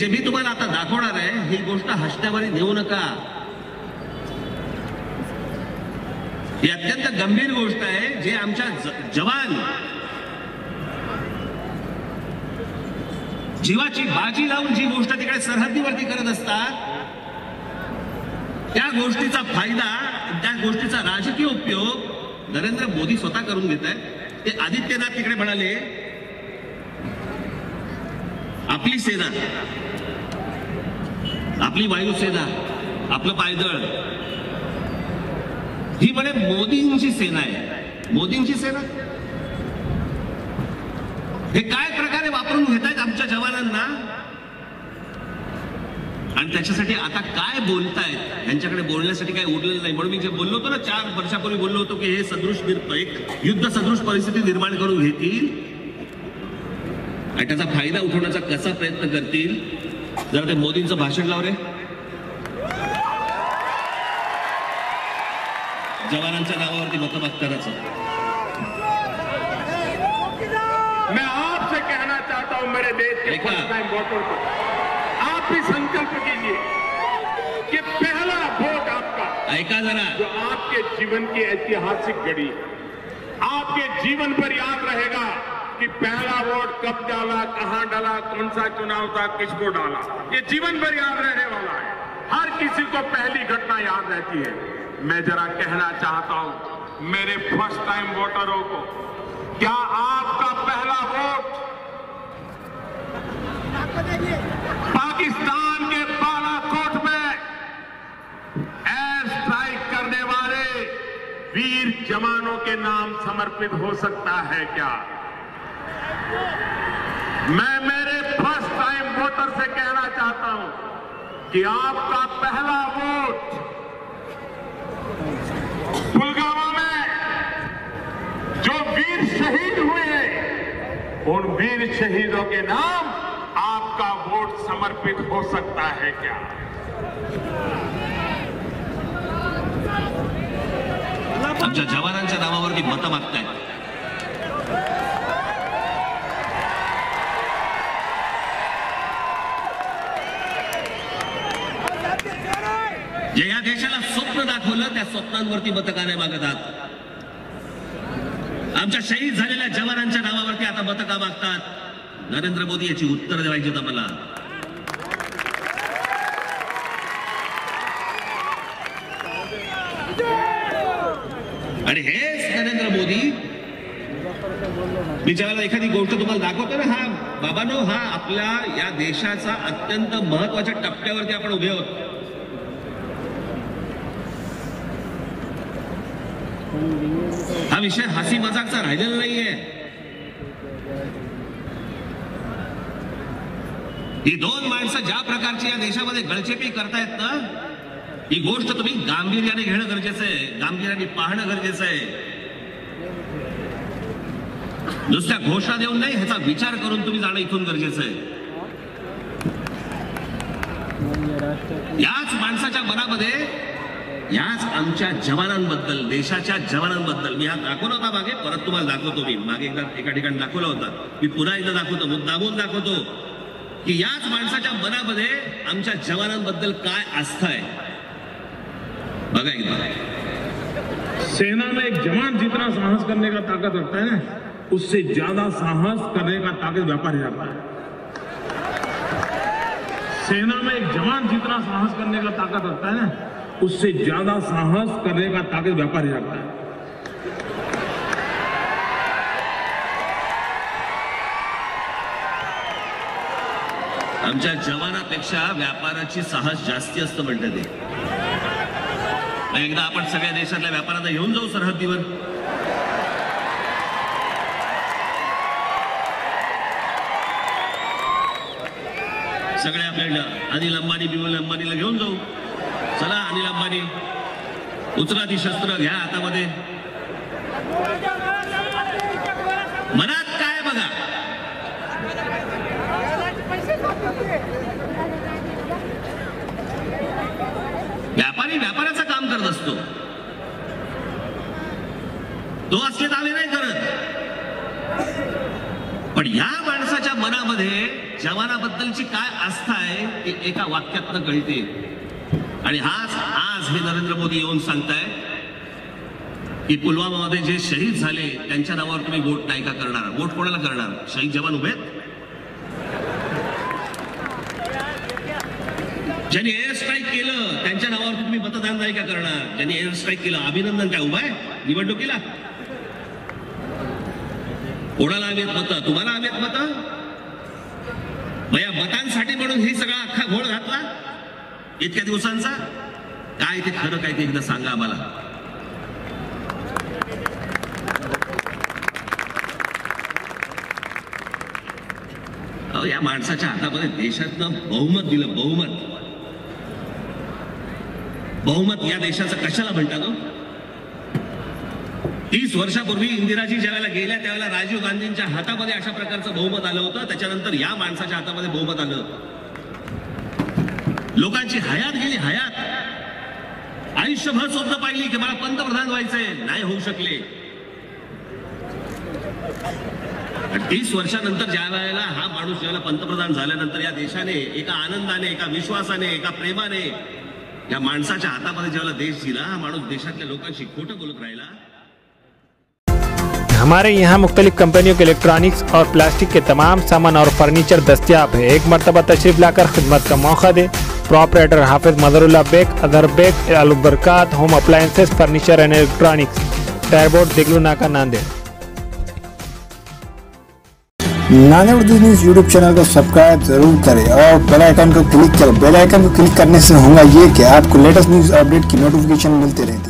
जे मी तुम्हाला आता दाखवणार आहे ही गोष्ट हसण्यावारी देऊ नका. ही अत्यंत गंभीर गोष्ट आहे जे आमच्या ज- जवान जीवाची बाजी लावून जी गोष्ट तिकडे सरहद्दीवरती करत असतात त्या गोष्टीचा फायदा त्या गोष्टीचा राजकीय उपयोग नरेंद्र मोदी स्वतः करून घेत आहेत. ते आदित्यनाथ तिकडे म्हणाले आपली सेना. आपली वायुसेना आपलं पायदळ. ही म्हणे मोदींची सेना आहे. मोदींची सेना? हे काय प्रकारे वापरून घेत आहेत आमच्या जवानांना? आणि त्याच्यासाठी आता काय बोलतायत? यांच्याकडे बोलण्यासाठी काय उरलेलं नाही. म्हणून मी जे बोललो होतो ना चार वर्षापूर्वी बोललो होतो की हे सदृश एक युद्ध सदृश परिस्थिती निर्माण करून घेतील. आणि त्याचा फ़ायदा उठवण्याचा कसा प्रयत्न करतील? जर ते मोदींचं भाषण लाव रे. जवानांच्या नावावरती मतं मागतानाचं मैं आपसे कहना चाहता हूँ मेरे देश के फ़र्स्ट टाइम वोटर को। आप भी संकल्प कीजिए कि पहला वोट आपका ऐका जरा. जो आपके जीवन की ऐतिहासिक घड़ी आपके जीवन पर याद रहेगा। कि पहला वोट कब डाला, कहाँ डाला, कौन सा चुनाव था, किसको डाला। ये जीवन भर याद रहने वाला है। हर किसी को पहली घटना याद रहती है। मैं जरा कहना चाहता हूँ, मेरे फ़र्स्ट टाइम वोटरों को, क्या आपका पहला वोट पाकिस्तान के बालाकोट में एयर स्ट्राइक करने वाले वीर जवानों के नाम समर्पित हो सकता है क्या? मैं मेरे फ़र्स्ट टाइम वोटर से कहना चाहता हूँ कि आपका पहला वोट पुलवामा में जो वीर शहीद हुए हैं, उन वीर शहीदों के नाम आपका वोट समर्पित हो सकता है क्या? आमच्या जवानांच्या नावावरती मतं मागतायत. जे या देशाला स्वप्न दाखवलं त्या स्वप्नांवरती मतं का नाही मागत आहात आमच्या शहीद झालेल्या जवानांच्या नावावरती आता मतं का मागतात. नरेंद्र मोदी याची उत्तर द्यायची मला आणि हेच नरेंद्र मोदी. मी ज्यावेळेला एखादी गोष्ट तुम्हाला दाखवतो ना हा बाबानो हा आपल्या या देशाचा अत्यंत महत्त्वाच्या टप्प्यावरती आपण उभे आहोत. हा विषय हसी मजाकचा राहिलेला नाहीये. ही दोन माणसं ज्या प्रकारची या देशामध्ये गळचेपी करतायत ना ही गोष्ट तुम्ही गांभीर्याने घेणं गरजेचं आहे. गांभीर्याने पाहणं गरजेचं आहे. नुसत्या घोषणा देऊन नाही ह्याचा विचार करून तुम्ही जाणं इथून गरजेचं आहे. याच माणसाच्या मनामध्ये याच आमच्या जवानांबद्दल देशाच्या जवानांबद्दल. मी हा दाखवला होता मागे परत तुम्हाला दाखवतो मी. मागे एकदा एका ठिकाणी दाखवला होता. मी पुन्हा एकदा दाखवतो मुद्दामून दाखवतो. की याच माणसाच्या मनामध्ये आमच्या जवानांबद्दल काय आस्था आहे बघा एकदा. सेना में एक जवान जितना साहस करने का ताकत रखता है ना उससे ज्यादा साहस करने का ताकत व्यापारी रखता है। सेना में एक जवान जितना साहस करने का ताकत रखता है ना उससे ज्यादा साहस करने का ताकत व्यापारी रखता है। आमच्या जवानापेक्षा व्यापाराची साहस जास्ती असतं म्हणतात ते. एकदा आपण सगळ्या देशातल्या व्यापाऱ्यांना घेऊन जाऊ सरहद्दीवर. सगळ्या आपल्या अनिल अंबानी बिमल अंबानीला घेऊन जाऊ. चला अनिल अंबानी उचला ती शस्त्र घ्या हातामध्ये. मनात काय बघा? व्यापारी व्यापाराचं काम करत असतो. तो असले दावे नाही करत. पण या माणसाच्या मनामध्ये जवानाबद्दलची काय आस्था आहे ती एका वाक्यातनं कळते. आणि हाच आज हे नरेंद्र मोदी येऊन सांगताय की पुलवामामध्ये जे शहीद झाले त्यांच्या नावावर तुम्ही वोट नाही का करणार? वोट कोणाला करणार? शहीद जवान उभे आहेत? ज्यांनी एअर स्ट्राईक केलं त्यांच्या नावावर तुम्ही मतदान नाही का करणार? ज्यांनी एअर स्ट्राईक केलं अभिनंदन काय उभा आहे? निवडणुकीला? कोणाला हवेत मतं? तुम्हाला हवेत मत? मया मतांसाठी म्हणून ही सगळा अख्खा घोळ घातला? इतक्या दिवसांचा? काय ते खरं काय ते एकदा सांगा आम्हाला. अहो, या माणसाच्या हातामध्ये देशातनं बहुमत दिलं बहुमत. बहुमत या देशाचं कशाला म्हणतात हो? तीस वर्षापूर्वी इंदिराजी ज्यावेळेला गेल्या त्यावेळेला राजीव गांधींच्या हातामध्ये अशा प्रकारचं बहुमत आलं होतं. त्याच्यानंतर या माणसाच्या हातामध्ये बहुमत आलं लोकांची हयात गेली, हयात. आयुष्यभर स्वप्न पाहिली की मला पंतप्रधान व्हायचंय. नाही होऊ शकले. तीस वर्षानंतर ज्या वेळेला हा माणूस ज्यावेळेला पंतप्रधान झाल्यानंतर या देशाने, एका आनंदाने, एका विश्वासाने, एका प्रेमाने या माणसाच्या हातामध्ये ज्यावेळेला देश दिला, हा माणूस देशातल्या लोकांशी खोटं बोलत राहिला. हमारे यहाँ मुख्तलिफ़ कंपनियों के इलेक्ट्रॉनिक्स और प्लास्टिक के तमाम सामान और फर्नीचर दस्तियाब है। एक मरतबा तशरीफ़ लाकर खिदमत का मौका दे। Proprietor Hafiz Madarulla Baig Ather Baig Albarkat home appliances furniture and electronics टायरबोर्ड Deglur Naka Nanded नाने उर्दू न्यूज़ यूट्यूब चैनल को सब्सक्राइब ज़रूर करें और बेल आइकन को क्लिक करें। बेल आइकन को क्लिक करने से होगा ये कि आपको लेटेस्ट न्यूज़ अपडेट की नोटिफिकेशन मिलती रहती है।